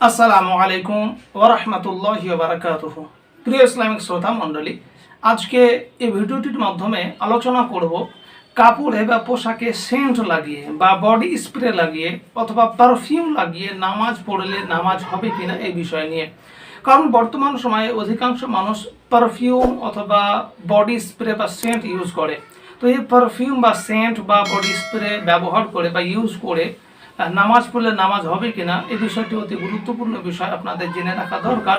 আসসালামু আলাইকুম ওরহমতুল্লাহ বারাকাতুহ। প্রিয় ইসলামিক শ্রোতা মণ্ডলী, আজকে এই ভিডিওটির মাধ্যমে আলোচনা করব কাপড়ে বা পোশাকে সেন্ট লাগিয়ে বা বডি স্প্রে লাগিয়ে অথবা পারফিউম লাগিয়ে নামাজ পড়লে নামাজ হবে কিনা এই বিষয় নিয়ে। কারণ বর্তমান সময়ে অধিকাংশ মানুষ পারফিউম অথবা বডি স্প্রে বা সেন্ট ইউজ করে। তো এই পারফিউম বা সেন্ট বা বডি স্প্রে ব্যবহার করে বা ইউজ করে নামাজ পড়লে নামাজ হবে কিনা এই বিষয়টি অতি গুরুত্বপূর্ণ বিষয় আপনাদের জেনে রাখা দরকার।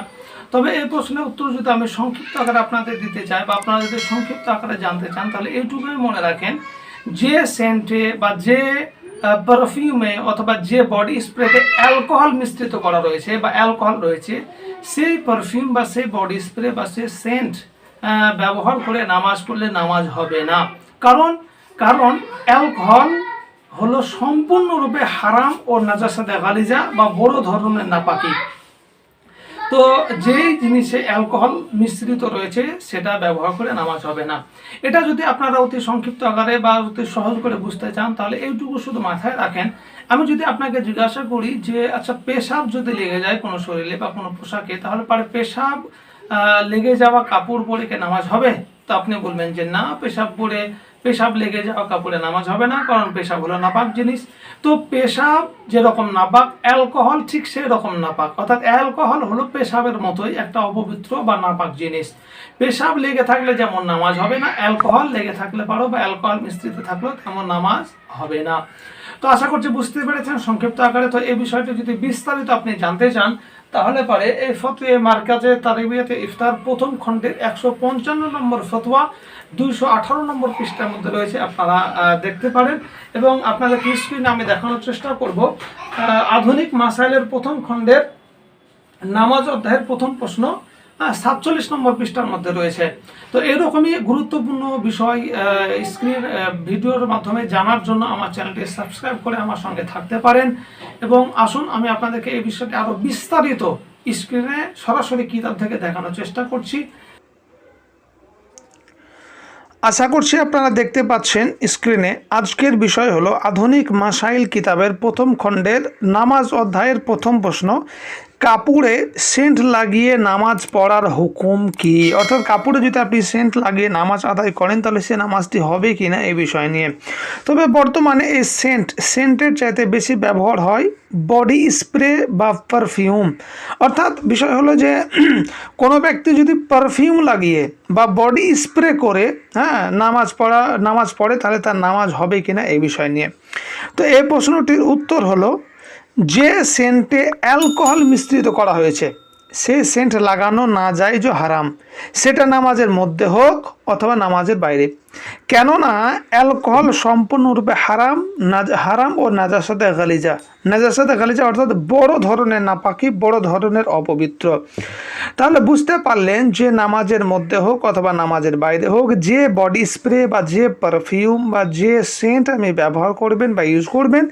তবে এই প্রশ্নের উত্তর যদি আমি সংক্ষিপ্ত আকারে আপনাদের দিতে চাই বা আপনারা যদি সংক্ষিপ্ত আকারে জানতে চান, তাহলে এইটুকুই মনে রাখেন, যে সেন্টে বা যে পারফিউমে অথবা যে বডি স্প্রেতে অ্যালকোহল মিশ্রিত করা রয়েছে বা অ্যালকোহল রয়েছে, সেই পারফিউম বা সেই বডি স্প্রে বা সেই সেন্ট ব্যবহার করে নামাজ পড়লে নামাজ হবে না। কারণ কারণ অ্যালকোহল হলো সম্পূর্ণরূপে হারাম ও নাজাসাদে গালিজা বা বড় ধরনের নাপাকি। তো যেই জিনিসে অ্যালকোহল মিশ্রিত রয়েছে, সেটা ব্যবহার করে নামাজ হবে না। এটা যদি আপনারা অতি সংক্ষিপ্ত আকারে বা অতি সহজ করে বুঝতে চান, তাহলে এইটুকু শুধু মাথায় রাখেন। আমি যদি আপনাকে জিজ্ঞাসা করি যে আচ্ছা পেশাব যদি লেগে যায় কোনো শরীরে বা কোনো পোশাকে, তাহলে পরে পেশাব লেগে যাওয়া কাপড় পরে কি নামাজ হবে? তো আপনি বলবেন যে, না, পেশাব পরে পেশাব লেগে যাওয়া কাপড়ে নামাজ হবে না, কারণ পেশাব হলো নাপাক জিনিস। তো পেশাব যেরকম নাপাক, অ্যালকোহল ঠিক সেই রকম নাপাক। অর্থাৎ অ্যালকোহল হলো পেশাবের মতোই একটা অপবিত্র বা নাপাক জিনিস। পেশাব লেগে থাকলে যেমন নামাজ হবে না, অ্যালকোহল লেগে থাকলে পারো বা অ্যালকোহল মিশ্রিত থাকলেও তেমন নামাজ হবে না। তো আশা করছি বুঝতে পেরেছেন সংক্ষিপ্ত আকারে। তো এই বিষয়টি যদি বিস্তারিত আপনি জানতে চান তাহলে পারে, এই ফতুয়ে মার্কাজে তারিবিয়াতে ইফতার প্রথম খণ্ডের একশো পঞ্চান্ন নম্বর ফতোয়া, দুইশো আঠারো নম্বর পৃষ্ঠার মধ্যে রয়েছে, আপনারা দেখতে পারেন। এবং আপনাদের স্ক্রিনে আমি দেখানোর চেষ্টা করব আধুনিক মাসাইলের প্রথম খণ্ডের নামাজ অধ্যায়ের প্রথম প্রশ্ন। সাতচল্লিশ নম্বর পৃষ্ঠার মধ্যে রয়েছে। তো এরকমই গুরুত্বপূর্ণ বিষয় স্ক্রিন ভিডিওর মাধ্যমে জানার জন্য আমার চ্যানেলটি সাবস্ক্রাইব করে আমার সঙ্গে থাকতে পারেন। এবং আসুন, আমি আপনাদেরকে এই বিষয়টি আরও বিস্তারিত স্ক্রিনে সরাসরি কিতাব থেকে দেখানোর চেষ্টা করছি। আশা করছি আপনারা দেখতে পাচ্ছেন স্ক্রিনে আজকের বিষয় হলো আধুনিক মাসাইল কিতাবের প্রথম খণ্ডের নামাজ অধ্যায়ের প্রথম প্রশ্ন। কাপড়ে সেন্ট লাগিয়ে নামাজ পড়ার হুকুম কি? অর্থাৎ কাপড়ে যদি আপনি সেন্ট লাগিয়ে নামাজ আদায় করেন, তাহলে সে নামাজটি হবে কি না এই বিষয় নিয়ে। তবে বর্তমানে এই সেন্ট, সেন্টের চাইতে বেশি ব্যবহার হয় বডি স্প্রে বা পারফিউম। অর্থাৎ বিষয় হলো যে, কোনো ব্যক্তি যদি পারফিউম লাগিয়ে বা বডি স্প্রে করে হ্যাঁ নামাজ পড়া, নামাজ পড়ে, তাহলে তার নামাজ হবে কি না এই বিষয় নিয়ে। তো এই প্রশ্নটির উত্তর হলো যে সেন্টে অ্যালকোহল মিশ্রিত করা হয়েছে, সে সেন্ট লাগানো না যায় যে হারাম। সেটা নামাজের মধ্যে হোক অথবা নামাজের বাইরে। কেননা অ্যালকোহল সম্পূর্ণরূপে হারাম হারাম ও নাজাসাতে গালিজা। নাজাসাতে গালিজা অর্থাৎ বড় ধরনের নাপাকি, বড় ধরনের অপবিত্র। তাহলে বুঝতে পারলেন যে নামাজের মধ্যে হোক অথবা নামাজের বাইরে হোক, যে বডি স্প্রে বা যে পারফিউম বা যে সেন্ট আমি ব্যবহার করবেন বা ইউজ করবেন,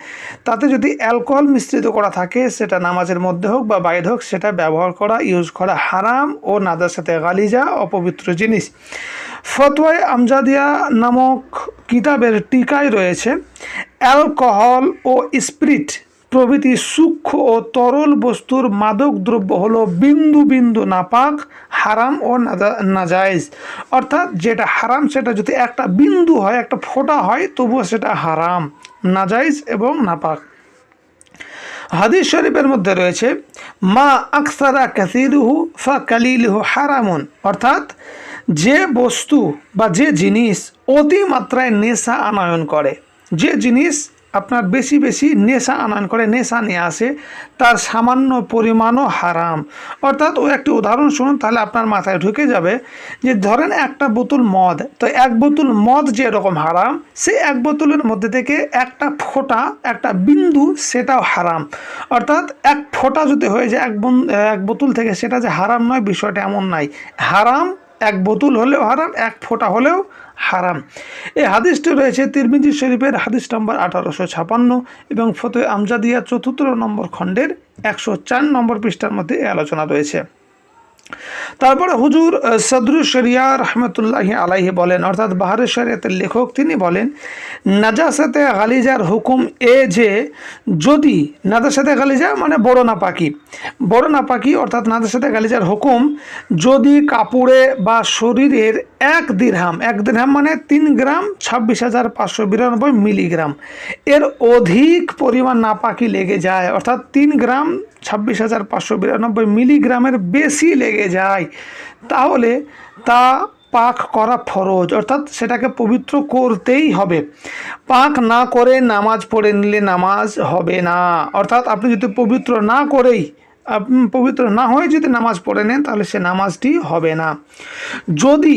তাতে যদি অ্যালকোহল মিশ্রিত করা থাকে, সেটা নামাজের মধ্যে হোক বা বাইরে হোক, সেটা ব্যবহার করা, ইউজ করা হারাম ও নাজার সাথে গালিজা অপবিত্র জিনিস। ফতোয়ায় আমজাদিয়া নামক কিতাবের টিকায় রয়েছে, অ্যালকোহল ও স্পিরিট প্রভৃতি সূক্ষ্ম ও তরল বস্তুর মাদক দ্রব্য হলো বিন্দু বিন্দু নাপাক, হারাম ও নাজা- নাজায়েজ। অর্থাৎ যেটা হারাম সেটা যদি একটা বিন্দু হয়, একটা ফোঁটা হয়, তবুও সেটা হারাম নাজাইজ এবং নাপাক। হাদিস শরীফের মধ্যে রয়েছে, মা আকসারা কাসিরুহু ফা কালিলুহু হারামুন। অর্থাৎ যে বস্তু বা যে জিনিস অতিমাত্রায় নেশা আনয়ন করে, যে জিনিস আপনার বেশি বেশি নেশা আনয়ন করে, নেশা নিয়ে আসে, তার সামান্য পরিমাণও হারাম। অর্থাৎ ও একটি উদাহরণ শুনুন, তাহলে আপনার মাথায় ঢুকে যাবে যে ধরেন একটা বোতল মদ, তো এক বোতল মদ যে এরকম হারাম, সে এক বোতলের মধ্যে থেকে একটা ফোঁটা, একটা বিন্দু সেটাও হারাম। অর্থাৎ এক ফোঁটা যদি হয়ে যায়, এক এক বোতল থেকে সেটা যে হারাম নয়, বিষয়টা এমন নাই। হারাম এক বোতল হলেও হারাম, এক ফোঁটা হলেও হারাম। এই হাদিসটি রয়েছে তিরমিজি শরীফের হাদিস নম্বর আঠারোশো ছাপান্ন এবং ফতে আমজাদিয়া চতুর্থ নম্বর খণ্ডের একশো চার নম্বর পৃষ্ঠার মধ্যে আলোচনা রয়েছে। তারপরে হুজুর সদরু শরিয়া রহমতুল্লাহ আলাইহি বলেন, অর্থাৎ বাহারের শরিয়াতের লেখক তিনি বলেন, নাজাসাতে গালিজার হুকুম এ যে, যদি নাজাসাতে গালিজা মানে বড় নাপাকি। বড় নাপাকি অর্থাৎ নাজাসাতে গালিজার হুকুম, যদি কাপড়ে বা শরীরের এক দিরহাম এক দিরহাম মানে তিন গ্রাম ছাব্বিশ হাজার পাঁচশো বিরানব্বই মিলিগ্রাম, এর অধিক পরিমাণ নাপাকি লেগে যায়, অর্থাৎ তিন গ্রাম ছাব্বিশ হাজার পাঁচশো বিরানব্বই মিলিগ্রামের বেশি লেগে যায়। তাহলে তা পাক করা ফরজ, অর্থাৎ সেটাকে পবিত্র করতেই হবে। পাক না করে নামাজ পড়ে নিলে নামাজ হবে না। অর্থাৎ আপনি যদি পবিত্র না করেই পবিত্র না হয়ে যদি নামাজ পড়ে নেন, তাহলে সে নামাজটি হবে না। যদি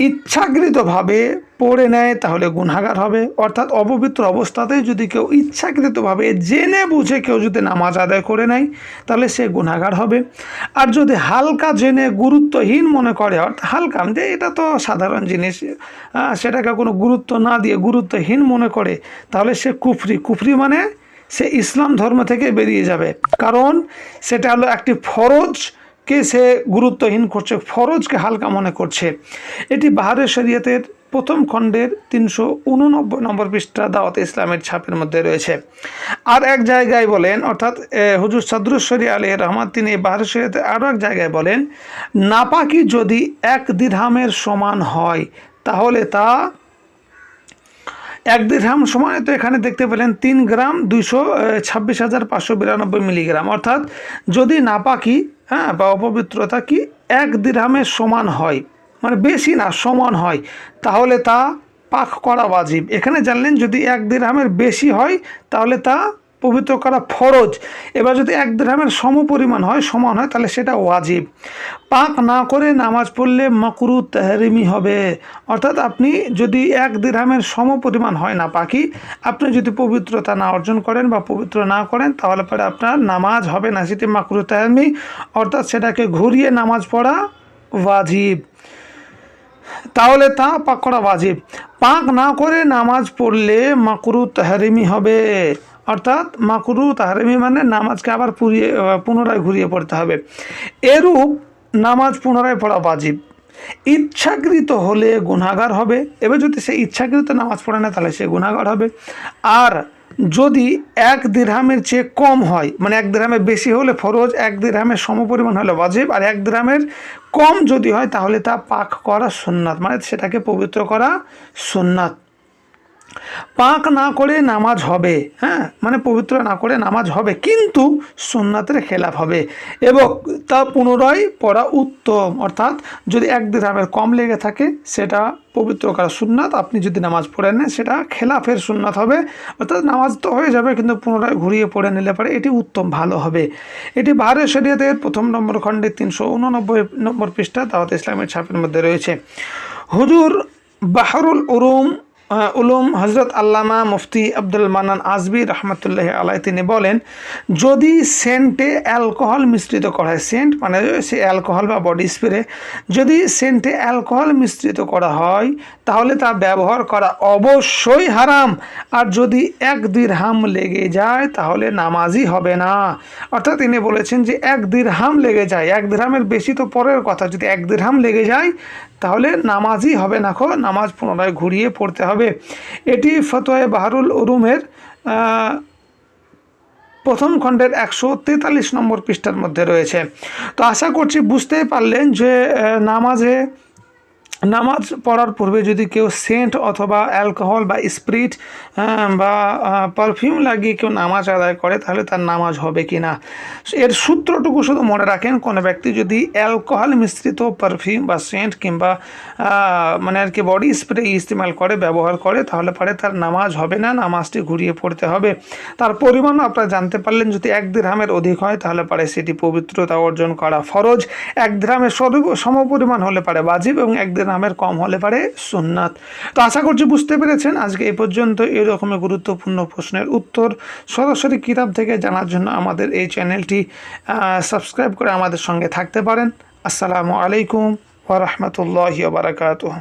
ইচ্ছাকৃতভাবে পড়ে নেয়, তাহলে গুনাগার হবে। অর্থাৎ অপবিত্র অবস্থাতেই যদি কেউ ইচ্ছাকৃতভাবে জেনে বুঝে কেউ যদি নামাজ আদায় করে নেয়, তাহলে সে গুনাগার হবে। আর যদি হালকা জেনে গুরুত্বহীন মনে করে, অর্থাৎ হালকা যে এটা তো সাধারণ জিনিস সেটাকে কোনো গুরুত্ব না দিয়ে গুরুত্বহীন মনে করে, তাহলে সে কুফরি। কুফরি মানে সে ইসলাম ধর্ম থেকে বেরিয়ে যাবে। কারণ সেটা হলো একটি ফরজ কে সে গুরুত্বহীন করছে, ফরজকে হালকা মনে করছে। এটি বাহারের শরীয়তের প্রথম খণ্ডের তিনশো উননব্বই নম্বর পৃষ্ঠা দাওয়াত ইসলামের ছাপের মধ্যে রয়েছে। আর এক জায়গায় বলেন, অর্থাৎ হুজুর সদরুশ্বরী আলী রহমান তিনি বাহারের শরীয়তে আরও এক জায়গায় বলেন, নাপাকি যদি এক দিরহামের সমান হয়, তাহলে তা এক দিরহাম সময় তো এখানে দেখতে পেলেন তিন গ্রাম দুইশো ছাব্বিশ হাজার পাঁচশো বিরানব্বই মিলিগ্রাম। অর্থাৎ, যদি নাপাকি হ্যাঁ বা অপবিত্রতা কি এক দিরহামের সমান হয়। মানে বেশি না, সমান হয়। তাহলে তা পাক করা ওয়াজিব। এখানে জানলেন যদি এক দিরহামের বেশি হয়, তাহলে তা পবিত্র করা ফরজ। এবার যদি এক দিরহামের সম পরিমাণ হয়, সমান হয়, তাহলে সেটা ওয়াজিব। পাক না করে নামাজ পড়লে মকরু তেহরিমি হবে। অর্থাৎ আপনি যদি এক দিরহামের সম পরিমাণ হয় না পাখি আপনি যদি পবিত্রতা না অর্জন করেন বা পবিত্র না করেন, তাহলে পরে আপনার নামাজ হবে না। সেটি মাকরু তেহরিমি, অর্থাৎ সেটাকে ঘুরিয়ে নামাজ পড়া ওয়াজিব। তাহলে তা পাক করা ওয়াজিব। পাক না করে নামাজ পড়লে মাকরু তাহারিমি হবে। অর্থাৎ মাকরু তাহারিমি মানে নামাজকে আবার পুরিয়ে পুনরায় ঘুরিয়ে পড়তে হবে। এরূপ নামাজ পুনরায় পড়া বাজিব। ইচ্ছাকৃত হলে গুনাগার হবে। এবার যদি সে ইচ্ছাকৃত নামাজ পড়ে না, তাহলে সে গুনাগার হবে। আর যদি এক দিরহামের চেয়ে কম হয় মানে এক দিরহামের বেশি হলে ফরজ, এক দিরহামের সমপরিমাণ হলে ওয়াজিব, আর এক দিরহামের কম যদি হয়, তাহলে তা পাক করা সুন্নাত মানে সেটাকে পবিত্র করা সুন্নাত। পাক না করে নামাজ হবে হ্যাঁ? মানে পবিত্র না করে নামাজ হবে, কিন্তু সুন্নাতের খেলাফ হবে। এবং তা পুনরায় পড়া উত্তম। অর্থাৎ যদি এক দিরহামের কম লেগে থাকে, সেটা পবিত্র করা সুন্নাত। আপনি যদি নামাজ পড়ে নেন, সেটা খেলাফের সুন্নাত হবে। অর্থাৎ নামাজ তো হয়ে যাবে, কিন্তু পুনরায় ঘুরিয়ে পড়ে নিলে পরে এটি উত্তম, ভালো হবে। এটি বাহারের শরীয়তের প্রথম নম্বর খণ্ডে তিনশো উননব্বই নম্বর পৃষ্ঠা দাওয়াত ইসলামের ছাপের মধ্যে রয়েছে। হুজুর বাহরুল উরুম উলুম হজরত আল্লামা মুফতি আব্দুল মান্নান আজবি রহমতুল্লাহ আলাই তিনি বলেন, যদি সেন্টে অ্যালকোহল মিশ্রিত করা হয়, সেন্ট মানে সে অ্যালকোহল বা বডি স্প্রে, যদি সেন্টে অ্যালকোহল মিশ্রিত করা হয়, তাহলে তা ব্যবহার করা অবশ্যই হারাম। আর যদি এক দিরহাম লেগে যায়, তাহলে নামাজই হবে না। অর্থাৎ তিনি বলেছেন যে, এক দিরহাম লেগে যায়, এক দিরহামের বেশি তো পরের কথা, যদি এক দিরহাম লেগে যায় তাহলে নামাজই হবে না খো, নামাজ পুনরায় ঘুরিয়ে পড়তে হবে। এটি ফতোয় বাহারুল উরুমের প্রথম খণ্ডের একশো তেতাল্লিশ নম্বর পৃষ্ঠার মধ্যে রয়েছে। তো আশা করছি বুঝতেই পারলেন যে নামাজে নামাজ পড়ার পূর্বে যদি কেউ সেন্ট অথবা অ্যালকোহল বা স্প্রিট বা পারফিউম লাগিয়ে কেউ নামাজ আদায় করে, তাহলে তার নামাজ হবে কি না? এর সূত্রটুকু শুধু মনে রাখেন, কোনো ব্যক্তি যদি অ্যালকোহল মিশ্রিত পারফিউম বা সেন্ট কিংবা মানে আর কি বডি স্প্রে ইস্তেমাল করে, ব্যবহার করে, তাহলে পরে তার নামাজ হবে না, নামাজটি ঘুরিয়ে পড়তে হবে। তার পরিমাণও আপনারা জানতে পারলেন, যদি এক দিরহামের অধিক হয়, তাহলে পারে সেটি পবিত্রতা অর্জন করা ফরজ। এক দিরহামের সমপরিমাণ হলে পারে বাজিব এবং এক দিরহামের কম হলে পারে সুন্নাত। তো আশা করছি বুঝতে পেরেছেন, আজকে এ পর্যন্ত এরকমের গুরুত্বপূর্ণ প্রশ্নের উত্তর সরাসরি কিতাব থেকে জানার জন্য আমাদের এই চ্যানেলটি সাবস্ক্রাইব করে আমাদের সঙ্গে থাকতে পারেন। আসসালামু আলাইকুম ওরহমতুল্লাহ বারাকাতুহ।